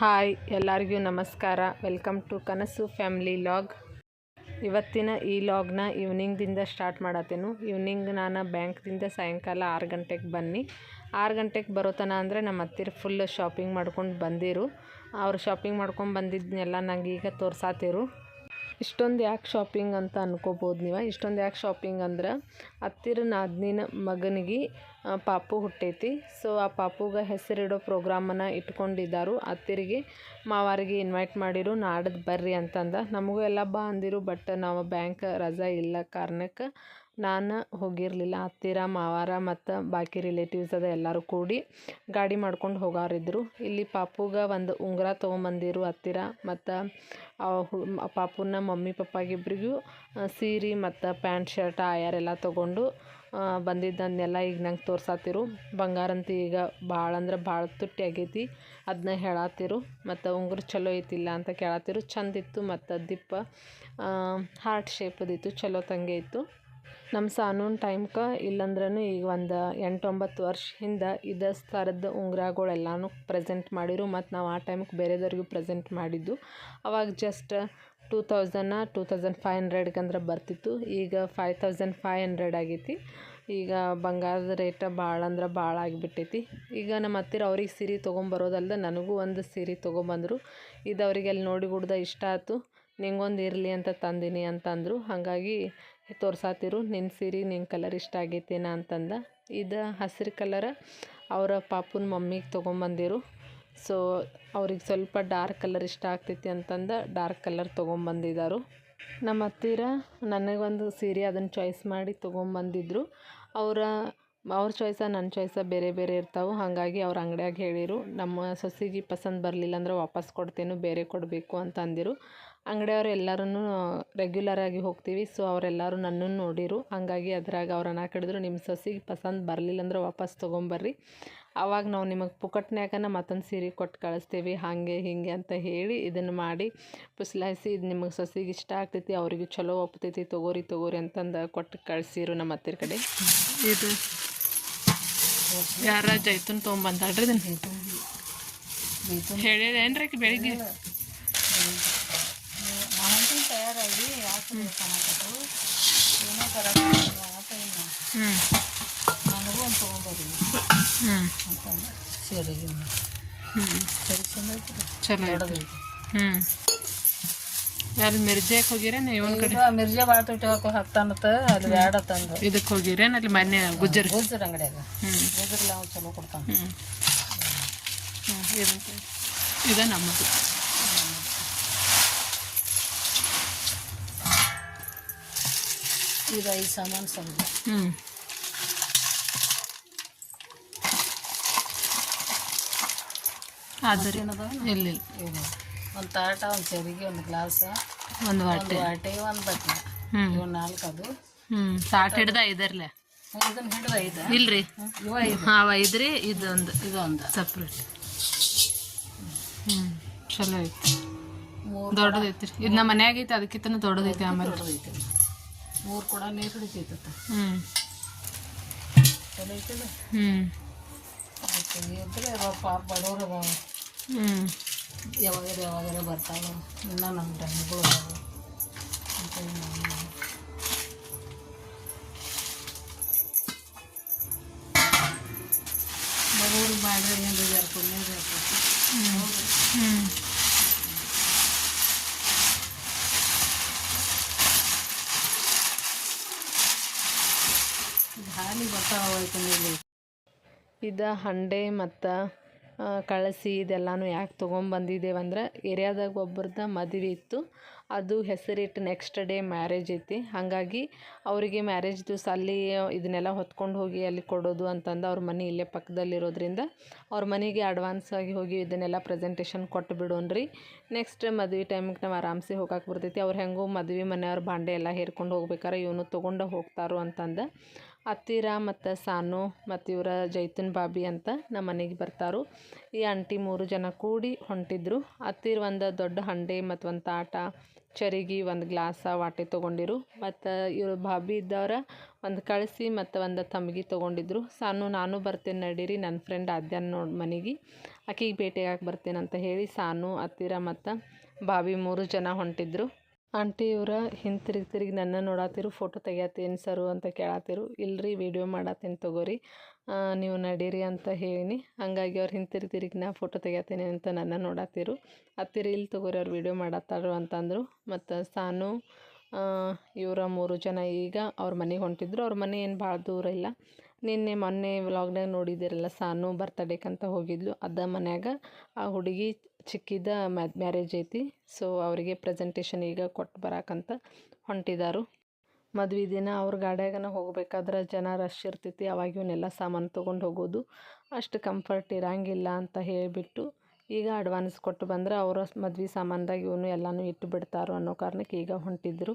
Hi, ಎಲ್ಲರಿಗೂ ನಮಸ್ಕಾರ. Welcome to Kanasu family log. ಇವತ್ತಿನ ಈ ಲಾಗ್ನ ಈವ್ನಿಂಗ್ದಿಂದ ಸ್ಟಾರ್ಟ್ ಮಾಡತ್ತೇನು. ಈವ್ನಿಂಗ್ ನಾನು ಬ್ಯಾಂಕ್ದಿಂದ ಸಾಯಂಕಾಲ ಆರು ಗಂಟೆಗೆ ಬನ್ನಿ. ಆರು ಗಂಟೆಗೆ ಬರೋತನ ಅಂದರೆ ನಮ್ಮ ಹತ್ತಿರ ಫುಲ್ ಶಾಪಿಂಗ್ ಮಾಡ್ಕೊಂಡು ಬಂದಿರು. ಅವ್ರು ಶಾಪಿಂಗ್ ಮಾಡ್ಕೊಂಡು ಬಂದಿದ್ದನ್ನೆಲ್ಲ ನಂಗೆ ಈಗ ತೋರ್ಸಾತಿರು. ಇಷ್ಟೊಂದು ಯಾಕೆ ಶಾಪಿಂಗ್ ಅಂತ ಅನ್ಕೋಬೋದು ನೀವು? ಇಷ್ಟೊಂದು ಯಾಕೆ ಶಾಪಿಂಗ್ ಅಂದ್ರೆ ಹತ್ತಿರ ನಾದ್ನಿನ ಮಗನಿಗೆ ಪಾಪು ಹುಟ್ಟೈತಿ. ಸೊ ಆ ಪಾಪುಗೆ ಹೆಸರಿಡೋ ಪ್ರೋಗ್ರಾಮನ್ನು ಇಟ್ಕೊಂಡಿದ್ದಾರು ಹತ್ತಿರಿಗೆ ಮಾವಾರಿಗೆ ಇನ್ವೈಟ್ ಮಾಡಿರು ನಾಡದ್ದು ಬರ್ರಿ ಅಂತಂದ. ನಮಗೂ ಎಲ್ಲ ಬಾ ಅಂದಿರು ಬಟ್ ನಾವು ಬ್ಯಾಂಕ್ ರಜಾ ಇಲ್ಲ ಕಾರಣಕ್ಕೆ ನಾನು ಹೋಗಿರಲಿಲ್ಲ ಹತ್ತಿರ ಮಾವಾರ ಮತ್ತು ಬಾಕಿ ರಿಲೇಟಿವ್ಸ್ ಅದ ಎಲ್ಲರೂ ಕೂಡಿ ಗಾಡಿ ಮಾಡ್ಕೊಂಡು ಹೋಗಾರಿದ್ರು. ಇಲ್ಲಿ ಪಾಪುಗೆ ಒಂದು ಉಂಗುರ ತೊಗೊಂಬಂದಿರು ಹತ್ತಿರ ಮತ್ತು ಪಾಪುನ ಮಮ್ಮಿ ಪಪ್ಪಾಗಿಬ್ಬರಿಗೂ ಸೀರೆ ಮತ್ತು ಪ್ಯಾಂಟ್, ಶರ್ಟ್ ಆಯರೆಲ್ಲ ತೊಗೊಂಡು ಬಂದಿದ್ದನ್ನೆಲ್ಲ ಈಗ ನಂಗೆ ತೋರ್ಸಾತಿರು. ಬಂಗಾರಂತಿ ಈಗ ಭಾಳ ಅಂದ್ರೆ ಭಾಳ ತುಟ್ಟಿ ಆಗೈತಿ ಅದನ್ನ ಹೇಳಾತಿರು. ಮತ್ತು ಉಂಗುರ ಚಲೋ ಐತಿಲ್ಲ ಅಂತ ಕೇಳತ್ತಿರು ಚಂದಿತ್ತು ಮತ್ತು ದಿಪ್ಪ ಹಾರ್ಟ್ ಶೇಪದಿತ್ತು ಚಲೋ ತಂಗೆ ಇತ್ತು. ನಮ್ಮ ಸಾನೂನ್ ಟೈಮ್ಗೆ ಇಲ್ಲಂದ್ರೂ ಈಗ ಒಂದು ಎಂಟು ಒಂಬತ್ತು ವರ್ಷ ಹಿಂದೆ ಇದೇ ಥರದ ಉಂಗುರಗಳೆಲ್ಲನೂ ಪ್ರೆಸೆಂಟ್ ಮಾಡಿರು ಮತ್ತು ನಾವು ಆ ಟೈಮ್ಗೆ ಬೇರೆದವ್ರಿಗೂ ಪ್ರೆಸೆಂಟ್ ಮಾಡಿದ್ದು. ಅವಾಗ just two thousand two thousand five ಹಂಡ್ರೆಡ್ಗಂದ್ರೆ ಬರ್ತಿತ್ತು. ಈಗ ಫೈವ್ ತೌಸಂಡ್ ಫೈವ್ ಹಂಡ್ರೆಡ್ ಆಗೈತಿ. ಈಗ ಬಂಗಾರದ ರೇಟ ಭಾಳ ಅಂದ್ರೆ ಭಾಳ ಆಗಿಬಿಟ್ಟೈತಿ. ಈಗ ನಮ್ಮ ಹತ್ತಿರ ಅವ್ರಿಗೆ ಸೀರೆ ತೊಗೊಂಬರೋದಲ್ದೆ ನನಗೂ ಒಂದು ಸೀರೆ ತೊಗೊಂಬಂದರು. ಇದು ಅವರಿಗೆ ಅಲ್ಲಿ ನೋಡಿ ಗುಡ್ದ ಇಷ್ಟ ಆಯಿತು ನಿಂಗೊಂದು ಇರಲಿ ಅಂತ ತಂದೀನಿ ಅಂತಂದರು. ಹಾಗಾಗಿ ತೋರ್ಸಾತಿರು ನಿನ್ನ ಸೀರೆ ನಿನ್ನ ಕಲರ್ ಇಷ್ಟ ಆಗೈತೇನ? ಅಂತಂದ. ಇದು ಹಸಿರು ಕಲರ್ ಅವರ ಪಾಪುನ ಮಮ್ಮಿಗೆ ತೊಗೊಂಬಂದಿರು. ಸೊ ಅವ್ರಿಗೆ ಸ್ವಲ್ಪ ಡಾರ್ಕ್ ಕಲರ್ ಇಷ್ಟ ಆಗ್ತೈತಿ ಅಂತಂದು ಡಾರ್ಕ್ ಕಲರ್ ತೊಗೊಂಬಂದಿದ್ದಾರು ನಮ್ಮ ಹತ್ತಿರ ನನಗೊಂದು ಸೀರೆ ಅದನ್ನು ಚಾಯ್ಸ್ ಮಾಡಿ ತೊಗೊಂಬಂದಿದ್ರು. ಅವರ, ಅವ್ರ ಚಾಯ್ಸ ನನ್ನ ಚಾಯ್ಸ ಬೇರೆ ಬೇರೆ ಇರ್ತಾವೆ. ಹಾಗಾಗಿ ಅವ್ರ ಅಂಗಡಿಯಾಗ ಹೇಳಿರು, ನಮ್ಮ ಸೊಸೆಗೆ ಪಸಂದ್ ಬರಲಿಲ್ಲ ಅಂದ್ರೆ ವಾಪಸ್ ಕೊಡ್ತೇನೆ, ಬೇರೆ ಕೊಡಬೇಕು ಅಂತ ಅಂದಿರು ಅಂಗಡಿಯವ್ರು ಎಲ್ಲರೂ ರೆಗ್ಯುಲರಾಗಿ ಹೋಗ್ತೀವಿ. ಸೊ ಅವರೆಲ್ಲರೂ ನನ್ನನ್ನು ನೋಡಿರು. ಹಾಗಾಗಿ ಅದ್ರಾಗ ಅವ್ರು ಅನ್ನಾಕಡಿದ್ರು ನಿಮ್ಮ ಸಸಿಗೆ ಪಸಂದ್ ಬರಲಿಲ್ಲ ಅಂದ್ರೆ ವಾಪಸ್ ತೊಗೊಂಬರ್ರಿ. ಆವಾಗ ನಾವು ನಿಮಗೆ ಪುಕಟ್ನ್ಯಾಗನ ಮತ್ತೊಂದು ಸೀರೆ ಕೊಟ್ಟು ಕಳಿಸ್ತೀವಿ. ಹಾಗೆ ಹೀಗೆ ಅಂತ ಹೇಳಿ ಇದನ್ನು ಮಾಡಿ ಪುಸ್ಲಾಯಿಸಿ ಇದು ನಿಮಗೆ ಸೊಸಿಗೆ ಇಷ್ಟ ಆಗ್ತೈತಿ ಅವ್ರಿಗೆ ಚಲೋ ಒಪ್ತೈತಿ ತೊಗೋರಿ ತೊಗೋರಿ ಅಂತಂದು ಕೊಟ್ಟು ಕಳಿಸಿರು ನಮ್ಮ ಹತ್ತಿರ ಕಡೆ. ಇದು ಯಾರ ಜೈತುನ್ ತೊಗೊಂಬಂದಾಳ್ರಿ ಇದನ್ನು ಹೇಳಿದೇನ್ರಿ ಆಕಿ ಬೆಳಿಗ್ಗೆ ಬೇಕನ್ನಕತ್ತು ಏನೋ ಥರ ನನಗೂ ಒಂದು ತೊಗೊಂಬರಿ ಹ್ಞೂ ಅಂತಂದು ಸರಿ ಹ್ಞೂ ಸರಿ ಚಂದ ಚಲೋ ಹ್ಞೂ ಅಲ್ಲಿ ಮಿರ್ಜಾಕ್ ಹೋಗಿರೇನ? ಇವನ್ ಕಡೆ? ಮಿರ್ಜಾ ಭಾಳ ತುಟ್ಟಿ ಹಾಕೋ ಹಾಕ್ತಾನತ್ತ ಅಲ್ಲಿ ಬ್ಯಾಡ ತಂದು. ಇದಕ್ಕೆ ಹೋಗಿರೇನ? ಅಲ್ಲಿ ಮೊನ್ನೆ ಗುಜ್ಜರ್. ಗುಜ್ಜರ್ ಅಂಗಡಿಯಾಗ ಹ್ಞೂ ಗುಜ್ರಲ್ಲ ಅವ್ನು ಚಲೋ ಕೊಡ್ತಾನೆ. ಹ್ಞೂ ಹ್ಞೂ ಇದೆ ನಮ್ಮದು. ಇದು ಐದು ಸಾಮಾನು ಸಂದು ಹ್ಞೂ ಆದ್ರೆ ಇಲ್ಲ ಒಂದು ತಾಟ ಒಂದು ಚರಿಗೆ ಒಂದು ಗ್ಲಾಸ್. ಒಂದು ವಾಟೆ. ವಾಟೆ ಒಂದು ಬಟ್ಟೆ. ಹ್ಞೂ ಇವು ನಾಲ್ಕು ಅದು. ಹ್ಞೂ ತಾಟ ಹಿಡ್ದ ಐದರ್ಲೆ. ಇದನ್ನ ಹಿಡ್ದ ಐದು. ಇಲ್ರಿ. ಇವ ಐದು. ಹಾಂ ಐದ್ರಿ ಇದೊಂದು. ಇದೊಂದು. ಸಪ್ರೇಟ್. ಹ್ಞೂ ಚಲೋ ಐತಿ. ದೊಡ್ಡದೈತಿ ರೀ ಇದು ನಮ್ಮ ಮನ್ಯಾಗ ಐತಿ ಅದಕ್ಕಿಂತ ದೊಡ್ಡದೈತಿ ಆಮೇಲೆ. ಮೂರು ಕೂಡ ನೀರು ಹಿಡಿತೈತತ್ತ ಹ್ಞೂ ಚಲೋ ಐತಿಲ್ಲ? ಹ್ಞೂ ಇದ್ರೆ ಪಾಪ ಬಡವ್ರು ಅದಾವ. ಹ್ಞೂ ಯಾವಾಗಾರ ಯಾವಾಗಾರ ಬರ್ತಾವ ಇನ್ನೂ ನಮ್ಮ ಟೈಮ್ಗಳು ಅದಾವ. ಅಂತ ನಾನು ಬಡವ್ರು ಮಾಡ್ರೆ ಏನು ಜರ್ಕೊಂಡು ಜರ್ಕೊಂಡು ಹ್ಞೂ ಹಾಲಿ ಬರ್ತಾವ ಇಲ್ಲಿ ಇದು ಹಂಡೆ ಮತ್ತು ಕಳಸಿ ಇದೆಲ್ಲಾನು ಯಾಕೆ ತೊಗೊಂಬಂದಿದ್ದೇವಂದ್ರೆ ಏರಿಯಾದಾಗ ಒಬ್ಬರದ ಮದುವೆ ಇತ್ತು. ಅದು ಹೆಸರಿಟ್ಟು ನೆಕ್ಸ್ಟ್ ಡೇ ಮ್ಯಾರೇಜ್ ಐತಿ. ಹಾಗಾಗಿ ಅವರಿಗೆ ಮ್ಯಾರೇಜ್ ದಿವಸ ಅಲ್ಲಿ ಇದನ್ನೆಲ್ಲ ಹೊತ್ಕೊಂಡು ಹೋಗಿ ಅಲ್ಲಿ ಕೊಡೋದು ಅಂತಂದು ಅವ್ರ ಮನೆ ಇಲ್ಲೇ ಪಕ್ಕದಲ್ಲಿರೋದ್ರಿಂದ ಅವ್ರ ಮನೆಗೆ ಅಡ್ವಾನ್ಸ್ ಆಗಿ ಹೋಗಿ ಇದನ್ನೆಲ್ಲ ಪ್ರೆಸೆಂಟೇಷನ್ ಕೊಟ್ಟು ಬಿಡೋಣ್ರಿ. ನೆಕ್ಸ್ಟ್ ಮದುವೆ ಟೈಮಿಗೆ ನಾವು ಆರಾಮ್ಸೆ ಹೋಗಕ್ಕೆ ಬರ್ತೈತಿ. ಅವ್ರು ಹೆಂಗೂ ಮದುವೆ ಮನೆಯವ್ರ ಬಾಂಡೆ ಎಲ್ಲ ಹೇರ್ಕೊಂಡು ಹೋಗ್ಬೇಕಾರೆ, ಇವನು ತೊಗೊಂಡು ಹೋಗ್ತಾರೋ ಅಂತಂದು. ಅತ್ತಿರ ಮತ್ತು ಸಾನು ಮತ್ತು ಇವರ ಜೈತುನ್ ಬಾಬಿ ಅಂತ ನಮ್ಮ ಮನೆಗೆ ಬರ್ತಾರು. ಈ ಆಂಟಿ ಮೂರು ಜನ ಕೂಡಿ ಹೊಂಟಿದ್ರು. ಅತ್ತಿರ ಒಂದು ದೊಡ್ಡ ಹಂಡೆ ಮತ್ತು ಒಂದು ತಾಟ, ಚರಿಗೆ, ಒಂದು ಗ್ಲಾಸ ವಾಟೆ ತೊಗೊಂಡಿರು. ಮತ್ತು ಇವರು ಭಾಬಿ ಇದ್ದವ್ರ ಒಂದು ಕಳಿಸಿ ಮತ್ತು ಒಂದು ತಮ್ಗಿ ತೊಗೊಂಡಿದ್ರು. ಸಾನು, ನಾನು ಬರ್ತೇನೆ ನಡೀರಿ ನನ್ನ ಫ್ರೆಂಡ್ ಆದ್ಯಾನ ನೋಡಿ ಮನೆಗೆ. ಆಕಿಗೆ ಭೇಟಿಯಾಗಿ ಬರ್ತೇನಂತ ಹೇಳಿ ಸಾನು ಹತ್ತಿರ ಮತ್ತು ಬಾಬಿ ಮೂರು ಜನ ಹೊಂಟಿದ್ರು. ಆಂಟಿ ಇವ್ರ ಹಿಂತಿರುಗಿ ತಿರುಗಿ ನನ್ನ ನೋಡಾತಿರು ಫೋಟೋ ತೆಗಿಯತ್ತೇನು ಸರು ಅಂತ ಕೇಳತ್ತಿರು ಇಲ್ರಿ ವಿಡಿಯೋ ಮಾಡತ್ತೇನೆ ತಗೋರಿ. ನೀವು ನಡೀರಿ ಅಂತ ಹೇಳಿನಿ. ಹಂಗಾಗಿ ಅವ್ರು ಹಿಂತಿರುಗಿ ತಿರುಗಿ ನಾ ಫೋಟೋ ತೆಗಿಯತ್ತೇನೆ ಅಂತ ನನ್ನ ನೋಡಾತಿರು. ಹತ್ತಿರ ಇಲ್ಲಿ ತಗೋರಿ ಅವ್ರು ವಿಡಿಯೋ ಮಾಡತ್ತಾರು ಅಂತಂದರು. ಮತ್ತು ಸಾನು ಇವರ ಮೂರು ಜನ ಈಗ ಅವ್ರ ಮನೆಗೆ ಹೊಂಟಿದ್ರು. ಅವ್ರ ಮನೆ ಏನು ಭಾಳ ದೂರ ಇಲ್ಲ. ನಿನ್ನೆ ಮೊನ್ನೆ ವ್ಲಾಗ್ನಾಗ ನೋಡಿದ್ದೀರಲ್ಲ, ಸಾನು ಬರ್ತಡೇಕಂತ ಹೋಗಿದ್ಲು. ಅದ ಮನ್ಯಾಗ ಆ ಹುಡುಗಿ ಚಿಕ್ಕಿದ ಮ್ಯಾರೇಜ್ ಐತಿ. ಸೊ ಅವರಿಗೆ ಪ್ರೆಸೆಂಟೇಷನ್ ಈಗ ಕೊಟ್ಟು ಬರಾಕಂತ ಹೊಂಟಿದಾರು. ಮದುವೆ ದಿನ ಅವ್ರ ಗಾಡ್ಯಾಗನ ಹೋಗ್ಬೇಕಾದ್ರೆ ಜನ ರಶ್ ಇರ್ತೈತಿ. ಅವಾಗ ಇವನ್ನೆಲ್ಲ ಸಾಮಾನು ತೊಗೊಂಡು ಹೋಗೋದು. ಅಷ್ಟು ಕಂಫರ್ಟ್ ಇರಂಗಿಲ್ಲ ಅಂತ ಹೇಳಿಬಿಟ್ಟು ಈಗ ಅಡ್ವಾನ್ಸ್ ಕೊಟ್ಟು ಬಂದ್ರೆ ಅವರ ಮದ್ವೆ ಸಾಮಾನ್ದಾಗ ಇವನು ಎಲ್ಲನೂ ಇಟ್ಟು ಬಿಡ್ತಾರೋ ಅನ್ನೋ ಕಾರಣಕ್ಕೆ ಈಗ ಹೊಂಟಿದ್ರು.